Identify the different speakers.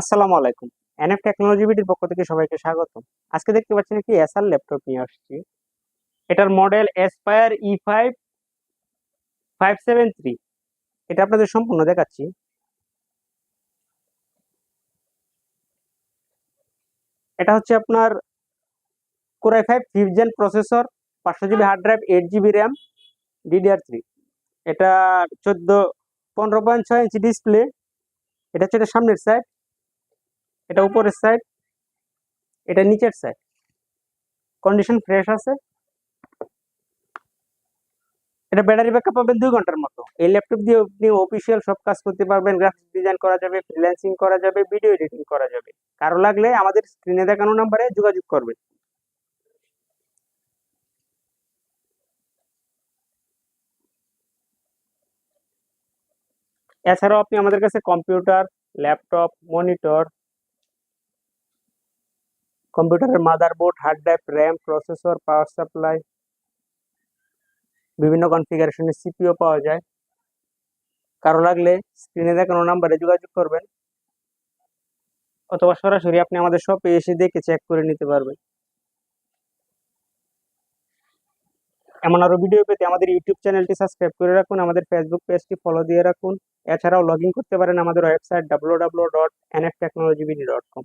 Speaker 1: আসসালামু আলাইকুম। NF technology বিটির পক্ষ থেকে সবাইকে স্বাগত আজকে দেখতে পাচ্ছেন একটি এসআর ল্যাপটপ নিয়ে আসছি। এটার model Aspire E five five seven three এটা আপনাদের সম্পূর্ণ দেখাচ্ছি। এটা হচ্ছে আপনার core i five fifth gen processor পাঁচশো GB hard drive eight GB RAM DDR three এটা চোদ্দ, পনেরো পয়েন্ট ছয় ইঞ্চি ডিসপ্লে এটা হচ্ছে এটা সামনের সাইড এটা উপরের সাইড এটা নিচের সাইড কন্ডিশন ফ্রেশ আছে। এটা ব্যাটারি ব্যাকআপ পাবেন দুই ঘণ্টার মতো। এই ল্যাপটপ দিয়ে আপনি অফিসিয়াল সব কাজ করতে পারবেন গ্রাফিক্স ডিজাইন করা যাবে ফ্রিল্যান্সিং করা যাবে ভিডিও এডিটিং করা যাবে। কারও লাগলে আমাদের স্ক্রিনে দেখানো নাম্বারে যোগাযোগ করবেন। এছাড়াও আপনি আমাদের কাছে কম্পিউটার ল্যাপটপ মনিটর কম্পিউটারের motherboard hard drive RAM processor power supply বিভিন্ন কনফিগারেশনের সিপিও পাওয়া যায়। কারও লাগলে স্ক্রিনে দেখানো নাম্বারে যোগাযোগ করবেন, অথবা সরাসরি আপনি আমাদের শপে এসে দেখে চেক করে নিতে পারবেন। এমন আরও ভিডিও পেতে আমাদের ইউটিউব চ্যানেলটি সাবস্ক্রাইব করে রাখুন, আমাদের ফেসবুক পেজটি ফলো দিয়ে রাখুন। এছাড়াও লগ করতে পারেন আমাদের website W W dot N F technology dot com